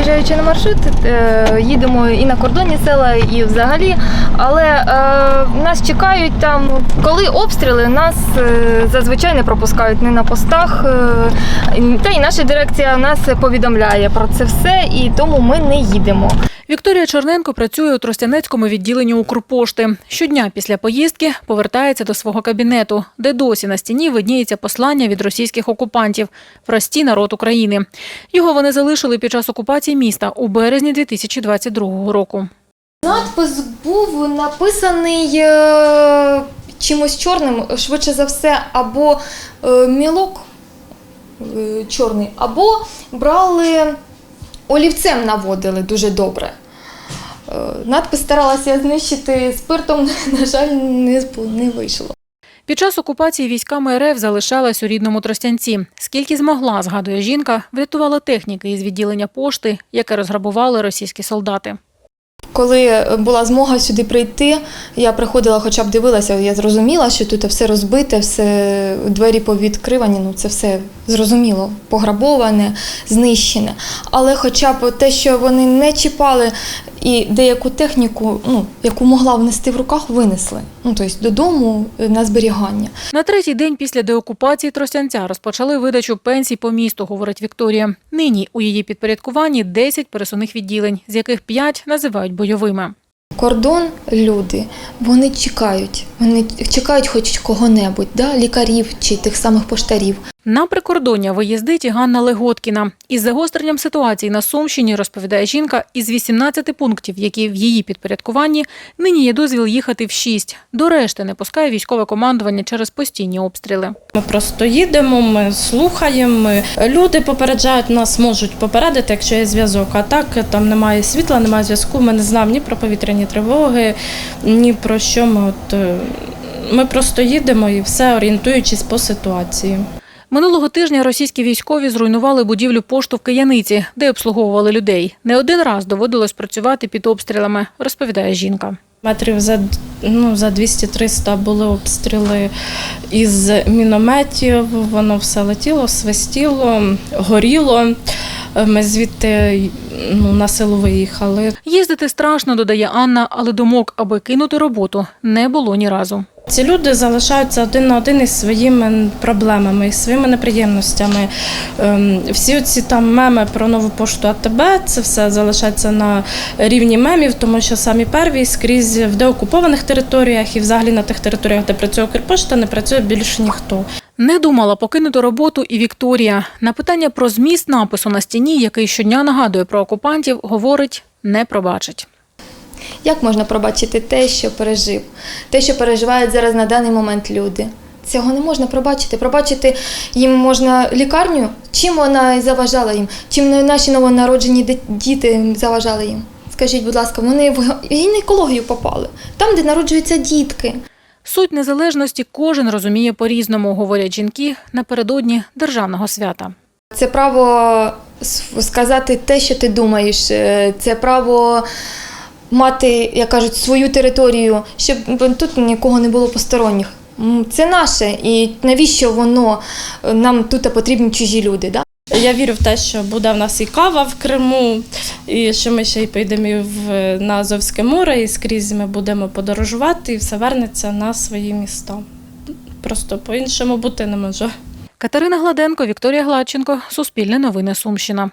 виїжджаючи на маршрут, е, їдемо і на кордоні села, і взагалі. Але е, нас чекають там, коли обстріли, нас е, зазвичай не пропускають не на постах. та і наша дирекція нас повідомляє про це все, і тому ми не їдемо. Вікторія Черненко працює у Тростянецькому відділенні Укрпошти. Щодня після поїздки повертається до свого кабінету, де досі на стіні видніється послання від російських окупантів «Прості народ України. Його вони залишили під час окупації міста у березні 2022 року. Надпис був написаний е, чимось чорним, швидше за все, або е, мілок е, чорний, або брали олівцем наводили дуже добре. Е, надпис старалася знищити спиртом, на жаль, не, не вийшло. Під час окупації військами РФ залишалась у рідному Тростянці. Скільки змогла, згадує жінка, врятувала техніки із відділення пошти, яке розграбували російські солдати. Коли була змога сюди прийти, я приходила, хоча б дивилася, я зрозуміла, що тут все розбите, все двері повідкривані, ну це все зрозуміло, пограбоване, знищене. Але хоча б те, що вони не чіпали і деяку техніку, ну, яку могла внести в руках, винесли. Ну, тобто додому е, на зберігання. На третій день після деокупації Тростянця розпочали видачу пенсій по місту, говорить Вікторія. Нині у її підпорядкуванні 10 пересувних відділень, з яких 5 називають бойовими. Кордон, люди, вони чекають. Вони чекають хоч кого-небудь, да? лікарів чи тих самих поштарів. На прикордоння виїздить і Ганна Леготкіна. Із загостренням ситуації на Сумщині, розповідає жінка, із 18 пунктів, які в її підпорядкуванні, нині є дозвіл їхати в 6. До решти не пускає військове командування через постійні обстріли. Ми просто їдемо, ми слухаємо. Люди попереджають нас, можуть попередити, якщо є зв'язок. А так там немає світла, немає зв'язку. Ми не знаємо ні про повітряні тривоги, ні про що ми от. Ми просто їдемо і все орієнтуючись по ситуації. Минулого тижня російські військові зруйнували будівлю пошту в Кияниці, де обслуговували людей. Не один раз доводилось працювати під обстрілами, розповідає жінка. Метрів за, ну, за 200-300 були обстріли із мінометів. Воно все летіло, свистіло, горіло. Ми звідти ну, на силу виїхали. Їздити страшно, додає Анна, але думок, аби кинути роботу, не було ні разу. Ці люди залишаються один на один із своїми проблемами, із своїми неприємностями. Ем, Всі ці там меми про нову пошту АТБ, це все залишається на рівні мемів, тому що самі перві скрізь в деокупованих територіях і взагалі на тих територіях, де працює Укрпошта, не працює більше ніхто. Не думала покинути роботу і Вікторія. На питання про зміст напису на стіні, який щодня нагадує про окупантів, говорить не пробачить. Як можна пробачити те, що пережив, те, що переживають зараз на даний момент люди? Цього не можна пробачити. Пробачити їм можна лікарню, чим вона і заважала їм, чим наші новонароджені діти заважали їм. Скажіть, будь ласка, вони в гінекологію попали, там, де народжуються дітки. Суть незалежності кожен розуміє по-різному, говорять жінки напередодні державного свята. Це право сказати те, що ти думаєш, е, це право мати, як кажуть, свою територію, щоб тут нікого не було посторонніх. Це наше, і навіщо воно е, нам тут потрібні чужі люди? Да? Я вірю в те, що буде в нас і кава в Криму, і що ми ще й поїдемо на Азовське море, і скрізь ми будемо подорожувати, і все вернеться на свої міста. Просто по-іншому бути не може. Катерина Гладенко, Вікторія Гладченко, Суспільне новини Сумщина.